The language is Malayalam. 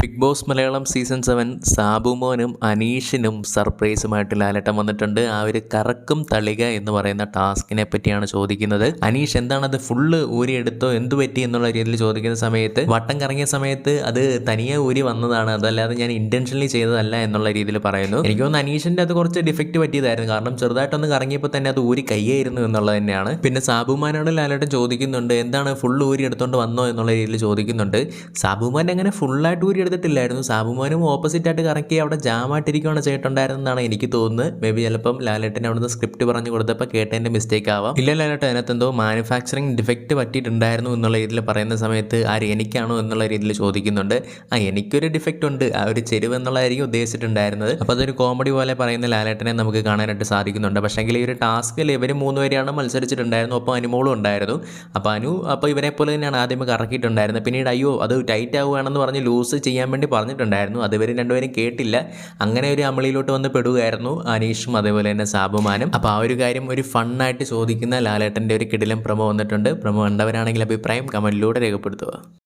Big Boss Malayalam season seven സാബുമോനും അനീഷിനും സർപ്രൈസുമായിട്ട് ലാലട്ടം വന്നിട്ടുണ്ട്. ആ ഒരു കറക്കും തളിക എന്ന് പറയുന്ന ടാസ്കിനെ പറ്റിയാണ് ചോദിക്കുന്നത്. അനീഷ് എന്താണത് ഫുള്ള് ഊരി എടുത്തോ എന്തു പറ്റി എന്നുള്ള രീതിയിൽ ചോദിക്കുന്ന സമയത്ത് വട്ടം കറങ്ങിയ സമയത്ത് അത് തനിയെ ഊരി വന്നതാണ്. അതല്ലാതെ ഞാൻ ഇന്റൻഷനലി ചെയ്തതല്ല എന്നുള്ള രീതിയിൽ പറയുന്നു. എനിക്ക് തോന്നുന്നു അനീഷിന്റെ അത് കുറച്ച് ഡിഫക്റ്റ് പറ്റിയതായിരുന്നു. കാരണം ചെറുതായിട്ടൊന്ന് കറങ്ങിയപ്പോൾ തന്നെ അത് ഊരി കയ്യായിരുന്നു എന്നുള്ളത് തന്നെയാണ്. പിന്നെ സാബുമാനോട് ലാലേട്ടൻ ചോദിക്കുന്നുണ്ട് എന്താണ് ഫുള്ള് ഊരി എടുത്തോണ്ട് വന്നോ എന്നുള്ള രീതിയിൽ ചോദിക്കുന്നുണ്ട്. സാബുമാൻ അങ്ങനെ ഫുള്ളായിട്ട് ഊരി എടുത്തിട്ടില്ലായിരുന്നു. സാബുമോനും ഓപ്പോസിറ്റ് ആയിട്ട് കറക്കി അവിടെ ജാമായിട്ടിരിക്കുകയാണ് ചെയ്തിട്ടുണ്ടായിരുന്നെന്നാണ് എനിക്ക് തോന്നുന്നത്. മേ ബി ചിലപ്പം ലാലേട്ടൻ അവിടുന്ന് സ്ക്രിപ്റ്റ് പറഞ്ഞു കൊടുത്തപ്പോൾ കേട്ടതിന്റെ മിസ്റ്റേക്ക് ആവാം. ഇല്ല ലാലേട്ടൻ അതിനകത്ത് എന്തോ മാനുഫാക്ചറിങ് ഡിഫക്റ്റ് പറ്റിയിട്ടുണ്ടായിരുന്നു എന്നുള്ള രീതിയിൽ പറയുന്ന സമയത്ത് ആര് എനിക്കാണോ എന്നുള്ള രീതിയിൽ ചോദിക്കുന്നുണ്ട്. ആ എനിക്കൊരു ഡിഫക്റ്റ് ഉണ്ട്. ആ ഒരു ചെരുവ് എന്നുള്ളതായിരിക്കും ഉദ്ദേശിച്ചിട്ടുണ്ടായിരുന്നത്. അപ്പോൾ അതൊരു കോമഡി പോലെ പറയുന്ന ലാലേട്ടനെ നമുക്ക് കാണാനായിട്ട് സാധിക്കുന്നുണ്ട്. പക്ഷേങ്കിൽ ഈ ഒരു ടാസ്കിൽ ഇവർ മൂന്ന് പേരെയാണ് മത്സരിച്ചിട്ടുണ്ടായിരുന്നു അപ്പോൾ അനുമോളും ഉണ്ടായിരുന്നു. അപ്പോൾ അനു അപ്പോൾ ഇവരെ പോലെ തന്നെയാണ് ആദ്യം കറക്കിയിട്ടുണ്ടായിരുന്നത്. പിന്നീട് അയ്യോ അത് ടൈറ്റ് ആവുകയാണെന്ന് പറഞ്ഞ് ലൂസ് ചെയ്യാൻ വേണ്ടി പറഞ്ഞിട്ടുണ്ടായിരുന്നു. അതുവരെ രണ്ടുപേരും കേട്ടില്ല. അങ്ങനെ ഒരു അമളിയിലോട്ട് വന്ന് പെടുകയായിരുന്നു അനീഷും അതേപോലെ തന്നെ സാബുമാനും. അപ്പോൾ ആ ഒരു കാര്യം ഒരു ഫണ്ണായിട്ട് ചോദിക്കുന്ന ലാലേട്ടന്റെ ഒരു കിടിലം പ്രമോ വന്നിട്ടുണ്ട്. പ്രമോ കണ്ടവരാണെങ്കിൽ അഭിപ്രായം കമന്റിലൂടെ രേഖപ്പെടുത്തുക.